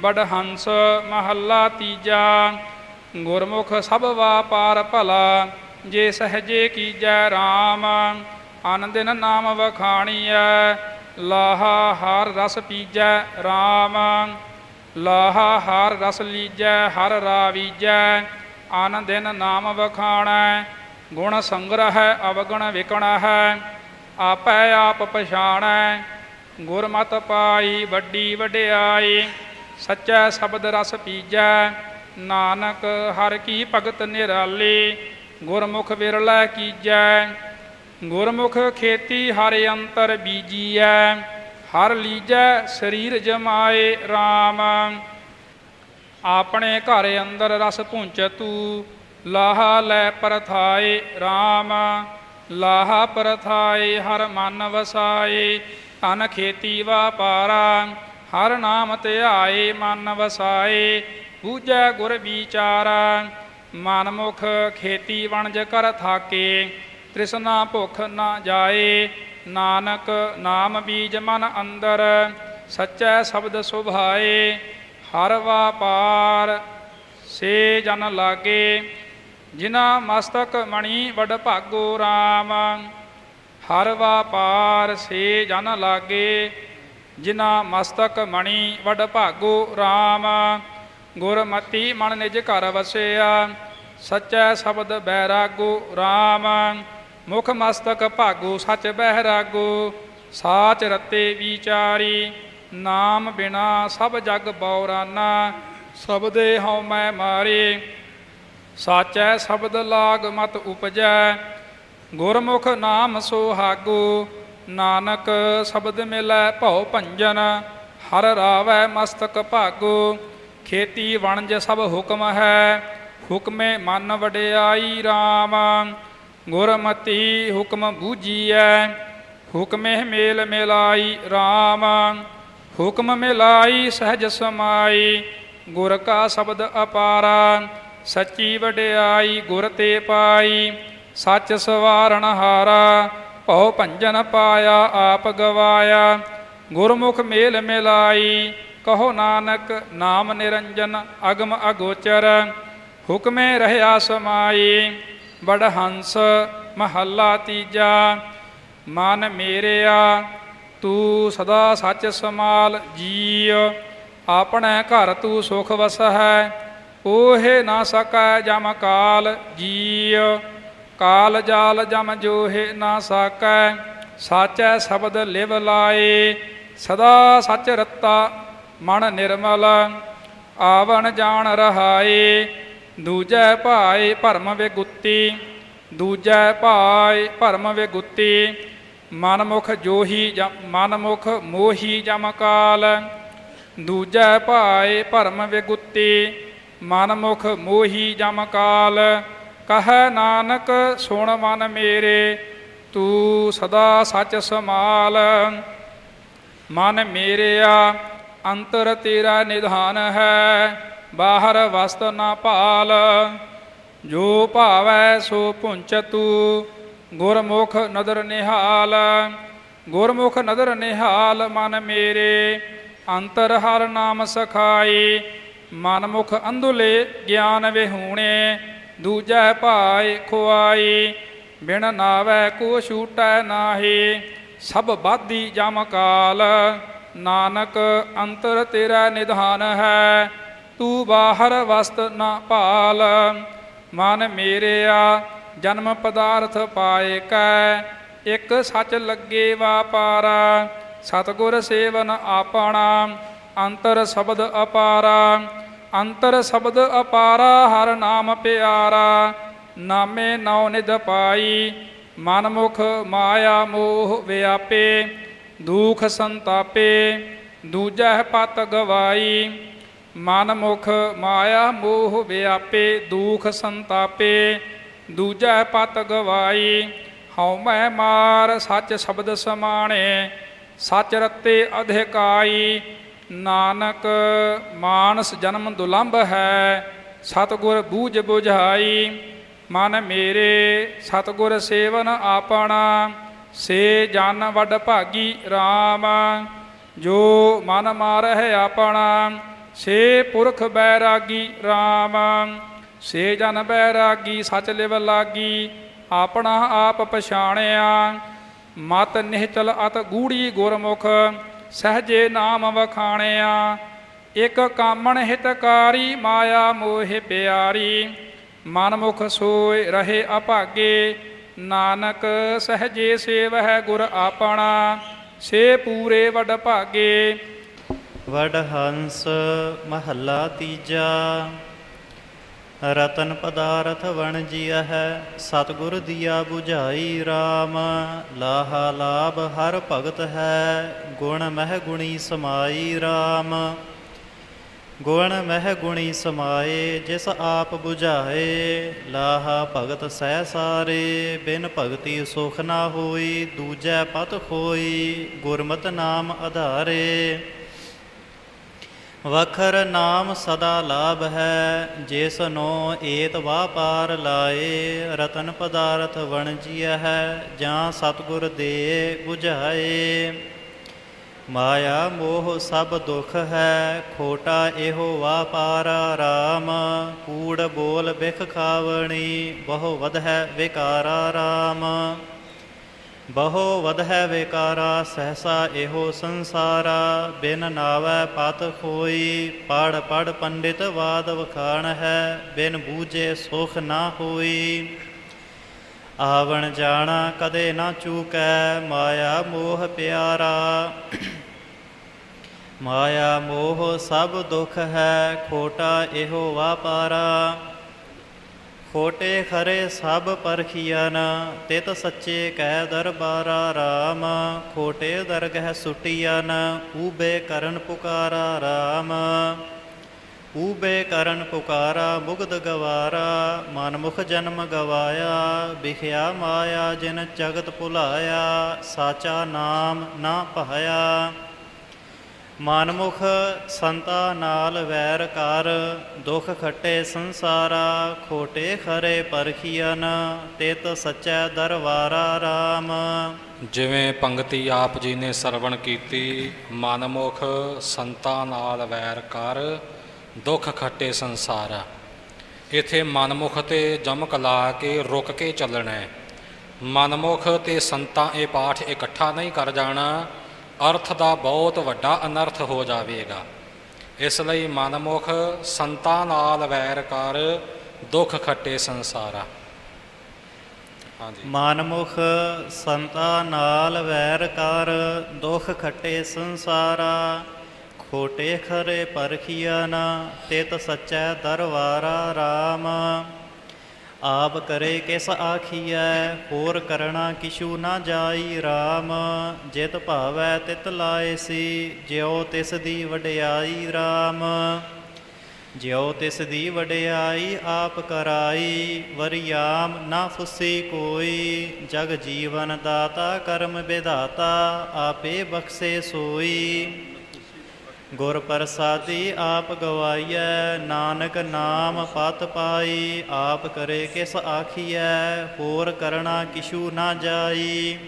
ਬੜ ਹੰਸ ਮਹੱਲਾ ਤੀਜਾ, ਗੁਰਮੁਖ ਸਭ ਵਾਪਾਰ ਭਲਾ, ਜੇ ਸਹਜੇ ਕੀਜੈ RAM ਅਨ ਦਿਨ ਨਾਮ ਵਖਾਣੀਐ, ਲਾਹਾ ਹਰ ਰਸ ਪੀਜੈ RAM ਲਾਹਾ ਹਰ ਰਸ ਲੀਜੈ ਹਰ ਰਾਵੀਜੈ ਅਨ ਦਿਨ ਨਾਮ ਵਖਾਣੈ, ਗੁਣ ਸੰਗ੍ਰਹਿ ਅਵਗਣ ਵਿਕਣ ਹੈ ਆਪੈ ਆਪ ਪਛਾਣੈ, ਗੁਰਮਤਿ ਪਾਈ ਵੱਡੀ ਵਡਿਆਈ ਸੱਚਾ ਸ਼ਬਦ ਰਸ ਪੀਜੈ, ਨਾਨਕ ਹਰ ਕੀ ਭਗਤ ਨਿਰਾਲੇ, ਗੁਰਮੁਖ ਵਿਰਲਾ ਕੀਜੈ। ਗੁਰਮੁਖ ਖੇਤੀ ਹਰ ਅੰਤਰ ਬੀਜੀਐ, ਹਰ ਲੀਜੈ ਸਰੀਰ ਜਮਾਏ RAM ਆਪਣੇ ਘਰ ਅੰਦਰ ਰਸ ਪੁੰਚ ਤੂ, ਲਾਹਾ ਲੈ ਪਰਥਾਏ RAM ਲਾਹਾ ਪਰਥਾਏ ਹਰ ਮਨ ਵਸਾਏ ਤਨ ਖੇਤੀ ਵਾਪਾਰਾ ਹਰ ਨਾਮ ਧਿਆਏ ਮਨ ਵਸਾਏ ਬੂਝੈ ਗੁਰ ਵਿਚਾਰਾ ਮਨ ਮੁਖ ਖੇਤੀ ਵਣਜ ਕਰ ਥਾਕੇ, ਤ੍ਰਿਸ਼ਨਾ ਭੁਖ ਨਾ ਜਾਏ, ਨਾਨਕ ਨਾਮ ਬੀਜ ਮਨ ਅੰਦਰ, ਸੱਚੈ ਸ਼ਬਦ ਸੁਭਾਏ, ਹਰ ਵਾਪਾਰ ਸੇ ਜਨ ਲਾਗੇ, ਜਿਨਾ ਮਸਤਕ ਮਣੀ ਵਡ ਭਾਗੋ RAM ਹਰ ਵਾਪਾਰ ਸੇ ਜਨ ਲਾਗੇ ਜਿਨਾ ਮਸਤਕ ਮਣੀ ਵਡ ਭਾਗੋ RAM ਗੁਰਮਤੀ ਮਨ ਨਿਜ ਘਰ ਵਸਿਆ, ਸੱਚਾ ਸ਼ਬਦ ਬੈਰਾਗੋ RAM ਮੁਖ ਮਸਤਕ ਭਾਗੋ ਸਚ ਬਹਿਰਾਗੋ, ਸਾਚ ਰਤੇ ਵਿਚਾਰੀ। ਨਾਮ ਬਿਨਾ ਸਭ ਜਗ ਬੌਰਾਨਾ ਸਬਦੇ ਹਉ ਮੈਂ ਮਾਰੇ। ਸਾਚੈ ਸ਼ਬਦ ਲਾਗ ਮਤ ਉਪਜੈ, ਗੁਰਮੁਖ ਨਾਮ ਸੁਹਾਗੋ। ਨਾਨਕ ਸ਼ਬਦ ਮਿਲੈ ਭਉ ਭੰਜਨ, ਹਰ ਰਾਵੈ ਮਸਤਕ ਭਾਗੋ, ਖੇਤੀ ਵਣਜ ਸਭ ਹੁਕਮ ਹੈ, ਹੁਕਮੇ ਮਨ ਵਡਿਆਈ RAM ਗੁਰਮਤੀ ਹੁਕਮ ਬੂਝੀਐ, ਹੁਕਮੇ ਮੇਲ ਮਿਲਾਈ RAM ਹੁਕਮ ਮਿਲਾਈ ਸਹਿਜ ਸਮਾਈ, ਗੁਰ ਕਾ ਸ਼ਬਦ ਅਪਾਰਾ, ਸੱਚੀ ਵਡਿਆਈ ਗੁਰ ਤੇ ਪਾਈ, ਸੱਚ ਸਵਾਰਣ ਹਾਰਾ ਭਉ ਭੰਜਨ ਪਾਇਆ, ਆਪ ਗਵਾਇਆ। ਗੁਰਮੁਖ ਮੇਲ ਮਿਲਾਈ, ਕਹੋ ਨਾਨਕ ਨਾਮ ਨਿਰੰਜਨ, ਅਗਮ ਅਗੋਚਰ। ਹੁਕਮੇ ਰਹਿਆ ਸਮਾਈ ਬੜ ਹੰਸ ਮਹੱਲਾ ਤੀਜਾ। ਮਨ ਮੇਰਿਆ, ਤੂੰ ਸਦਾ ਸੱਚ ਸਮਾਲ ਜੀ ਆਪਣੇ ਘਰ ਤੂੰ ਸੁਖ ਵਸਹਿ ਓਹੇ ਨਾ ਸਕੈ ਜਮ ਕਾਲ ਜੀ ਕਾਲ ਜਾਲ ਜਮ ਜੋਹੇ ਨਾ ਸਕੈ, ਸਾਚੈ ਸ਼ਬਦ ਲਿਵ ਲਾਏ, ਸਦਾ ਸੱਚ ਰਤਾ ਮਨ ਨਿਰਮਲ, ਆਵਣ ਜਾਣ ਰਹਾਏ, ਦੂਜੈ ਭਾਏ ਭਰਮ ਵਿਗੁੱਤੀ, ਦੂਜੈ ਭਾਏ ਭਰਮ ਵਿਗੁੱਤੀ, ਮਨਮੁਖ ਜੋਹੀ ਮਨਮੁਖ ਮੋਹੀ ਜਮ ਕਾਲ, ਦੂਜੈ ਭਾਏ ਭਰਮ ਵਿਗੁੱਤੀ, ਮਨਮੁਖ ਮੋਹੀ ਜਮਕਾਲ ਕਹੈ ਨਾਨਕ, ਸੁਣ ਮਨ ਮੇਰੇ, ਤੂੰ ਸਦਾ ਸੱਚ ਸਮਾਲ ਮਨ ਮੇਰਿਆ, ਅੰਤਰ ਤੇਰਾ ਨਿਧਾਨ ਹੈ, ਬਾਹਰ ਵਸਤ ਨਾ ਭਾਲ। ਜੋ ਭਾਵੈ ਸੋ ਪੁੰਚ ਤੂ ਗੁਰਮੁਖ ਨਦਰ ਨਿਹਾਲ। ਗੁਰਮੁਖ ਨਦਰ ਨਿਹਾਲ ਮਨ ਮੇਰੇ, ਅੰਤਰ ਹਰ ਨਾਮ ਸਖਾਈ। ਮਨ ਮੁਖ ਅੰਧੁਲੇ ਗਿਆਨ ਵਿਹੂਣੇ ਦੂਜੈ ਭਾਏ ਖੁਆਈ, ਬਿਨ ਨਾਵੈ ਕੋ ਛੂਟੈ ਨਾਹੀ, ਸਭ ਬਾਧੀ ਜਮ ਕਾਲ, ਨਾਨਕ ਅੰਤਰ ਤੇਰਾ ਨਿਧਾਨ ਹੈ, ਤੂੰ ਬਾਹਰ ਵਸਤ ਨਾ ਭਾਲ, ਮਨ ਮੇਰਿਆ ਜਨਮ ਪਦਾਰਥ ਪਾਏ ਕੈ, ਇੱਕ ਸੱਚ ਲੱਗੇ ਵਾਪਾਰਾ, ਸਤਗੁਰ ਸੇਵਨ ਆਪਣਾ, ਅੰਤਰ ਸ਼ਬਦ ਅਪਾਰਾ ਅੰਤਰ ਸ਼ਬਦ ਅਪਾਰਾ ਹਰ ਨਾਮ ਪਿਆਰਾ, ਨਾਮੇ ਨੌ ਨਿਧ ਪਾਈ ਮਨ ਮੁਖ ਮਾਇਆ ਮੋਹ ਵਿਆਪੇ, ਦੁਖ ਸੰਤਾਪੇ ਦੂਜੈ ਪਤ ਗਵਾਈ ਮਨ ਮੁਖ ਮਾਇਆ ਮੋਹ ਵਿਆਪੇ, ਦੁਖ ਸੰਤਾਪੇ ਦੂਜੈ ਪਤ ਗਵਾਈ ਹਉ ਮੈਂ ਮਾਰ ਸੱਚ ਸ਼ਬਦ ਸਮਾਣੇ, ਸੱਚ ਰਤੇ ਅਧਿਕਾਈ ਨਾਨਕ ਮਾਨਸ ਜਨਮ ਦੁਲੰਭ ਹੈ, ਸਤਗੁਰ ਬੂਝ 부ਝਾਈ ਮਨ ਮੇਰੇ ਸਤਗੁਰ ਸੇਵਨ ਆਪਣਾ, ਸੇ ਜਨ ਵੱਡ ਭਾਗੀ RAM ਜੋ ਮਨ ਮਾਰਹਿ ਆਪਣਾ, ਸੇ ਪੁਰਖ ਬੈਰਾਗੀ RAM ਸੇ ਜਨ ਬੈਰਾਗੀ ਸਚ ਲਿਵ ਲਾਗੀ, ਆਪਣਾ ਆਪ ਪਛਾਣਿਆ। ਮਤ ਨਿਹਚਲ ਅਤ ਗੂੜੀ ਗੁਰਮੁਖ ਸਹਜੇ ਨਾਮ ਵਖਾਣਿਆ, ਇਕ ਕਾਮਣ ਹਿਤਕਾਰੀ, ਮਾਇਆ ਮੋਹਿ ਪਿਆਰੀ। ਮਨ ਮੁਖ ਸੋਏ ਰਹੇ ਅਭਾਗੇ, ਨਾਨਕ ਸਹਜੇ ਸੇਵਹਿ ਗੁਰ ਆਪਣਾ। ਸੇ ਪੂਰੇ ਵਡ ਭਾਗੇ। ਵਡ ਹੰਸ ਮਹੱਲਾ ਤੀਜਾ। ਰਤਨ ਪਦਾਰਥ ਵਣ ਜੀਆ ਹੈ ਸਤਿਗੁਰ ਦੀਆ 부ਝਾਈ RAM ਲਾਹਾ ਲਾਭ ਹਰ ਭਗਤ ਹੈ, ਗੁਣ ਮਹਿ ਗੁਣੀ ਸਮਾਈ RAM ਗੁਣ ਮਹਿ ਗੁਣੀ ਸਮਾਏ, ਜਿਸ ਆਪ 부ਝਾਏ ਲਾਹਾ ਭਗਤ ਸਹਿ ਸਾਰੇ, ਬਿਨ ਭਗਤੀ ਸੁਖ ਨਾ ਹੋਈ, ਦੂਜੈ ਪਤ ਹੋਈ ਗੁਰਮਤਿ ਨਾਮ ਆਧਾਰੇ ਵਖਰ ਨਾਮ ਸਦਾ ਲਾਭ ਹੈ, ਜਿਸ ਨੋ ਏਤ ਵਾਪਾਰ ਲਾਏ, ਰਤਨ ਪਦਾਰਥ ਵਣਜੀਆ ਹੈ, ਜਾਂ ਸਤਗੁਰ ਦੇ 부ਝਾਏ ਮਾਇਆ ਮੋਹ ਸਭ ਦੁਖ ਹੈ, ਖੋਟਾ ਇਹੋ ਵਾਪਾਰਾ ਰਾਮ ਕੂੜ ਬੋਲ ਬਿਖ ਖਾਵਣੀ, ਬਹੁ ਵਧ ਹੈ ਵਿਕਾਰਾ ਰਾਮ ਬਹੁ ਵਧ ਹੈ ਵਿਕਾਰਾ, ਸਹਸਾ ਇਹੋ ਸੰਸਾਰਾ। ਬਿਨ ਨਾਵੈ ਪਤ ਹੋਈ ਪੜ ਪੜ ਪੰਡਿਤ ਵਾਦ ਵਖਾਣ ਹੈ ਬਿਨ ਬੂਝੇ ਸੁਖ ਨਾ ਹੋਈ। ਆਵਣ ਜਾਣਾ ਕਦੇ ਨਾ ਚੂਕੈ, ਮਾਇਆ ਮੋਹ ਪਿਆਰਾ। ਮਾਇਆ ਮੋਹ ਸਭ ਦੁਖ ਹੈ, ਖੋਟਾ ਇਹੋ ਵਾਪਾਰਾ। ਖੋਟੇ ਖਰੇ ਸਭ ਪਰਖੀਆਂ ਤਿਤ ਸੱਚੇ ਕਹਿ ਦਰਬਾਰਾ RAM ਖੋਟੇ ਦਰਗਹਿ ਸੁਟੀਆਂ ਊਬੇ ਕਰਨ ਪੁਕਾਰਾ RAM ਊਬੇ ਕਰਨ ਪੁਕਾਰਾ ਮੁਗਧ ਗਵਾਰਾ, ਮਨਮੁਖ ਜਨਮ ਗਵਾਇਆ। ਵਿਖਿਆ ਮਾਇਆ ਜਿਨ ਜਗਤ ਭੁਲਾਇਆ, ਸਾਚਾ ਨਾਮ ਨਾ ਪਾਇਆ। ਮਨਮੁਖ ਸੰਤਾ ਨਾਲ ਵੈਰ ਕਰ, ਦੁਖ ਖੱਟੇ ਸੰਸਾਰਾ, ਖੋਟੇ ਖਰੇ ਪਰਖੀਆਂ ਤਿਤ ਸੱਚੈ ਦਰਬਾਰਾ RAM ਜਿਵੇਂ ਪੰਗਤੀ ਆਪ ਜੀ ਨੇ ਸਰਵਣ ਕੀਤੀ, ਮਨਮੁਖ ਸੰਤਾਂ ਨਾਲ ਵੈਰ ਕਰ, ਦੁੱਖ ਖੱਟੇ ਸੰਸਾਰ। ਇਥੇ ਮਨਮੁਖ ਤੇ ਜਮਕ ਲਾ ਕੇ ਰੁਕ ਕੇ ਚੱਲਣਾ ਹੈ। ਮਨਮੁਖ ਤੇ ਸੰਤਾਂ ਇਹ ਪਾਠ ਇਕੱਠਾ ਨਹੀਂ ਕਰ ਜਾਣਾ ਅਰਥ ਦਾ ਬਹੁਤ ਵੱਡਾ ਅਨਰਥ ਹੋ ਜਾਵੇਗਾ। ਇਸ ਲਈ ਮਨਮੁਖ ਸੰਤਾਂ ਨਾਲ ਵੈਰ ਕਰ ਦੁੱਖ ਖੱਟੇ ਸੰਸਾਰਾ। ਹਾਂਜੀ। ਮਨਮੁਖ ਸੰਤਾ ਨਾਲ ਵੈਰ ਕਰ ਦੁੱਖ ਖੱਟੇ ਸੰਸਾਰਾ, ਖੋਟੇ ਖਰੇ ਪਰਖੀਆਂ ਤਿਤ ਸੱਚੈ ਦਰਬਾਰਾ RAM ਆਪ ਕਰੇ ਕਿਸ ਆਖੀਐ, ਹੋਰ ਕਰਣਾ ਕਿਛੂ ਨਾ ਜਾਈ RAM ਜਿਤ ਭਾਵੈ ਤਿਤ ਲਾਏ ਸੀ, ਜਿਉ ਤਿਸ ਦੀ ਵਡਿਆਈ RAM ਜਿਉ ਤਿਸ ਦੀ ਵਡਿਆਈ ਆਪ ਕਰਾਈ, ਵਰਿਆਮ ਨਾ ਫੁਸੀ ਕੋਈ, ਜਗ ਜੀਵਨ ਦਾਤਾ ਕਰਮ ਵਿਧਾਤਾ ਆਪੇ ਬਖਸ਼ੇ ਸੋਈ। ਗੁਰ ਪ੍ਰਸਾਦੀ ਆਪ ਗਵਾਈਐ, ਨਾਨਕ ਨਾਮ ਪਤ ਪਾਈ, ਆਪ ਕਰੇ ਕਿਸ ਆਖੀਐ, ਹੋਰ ਕਰਣਾ ਕਿਛੂ ਨਾ ਜਾਈ।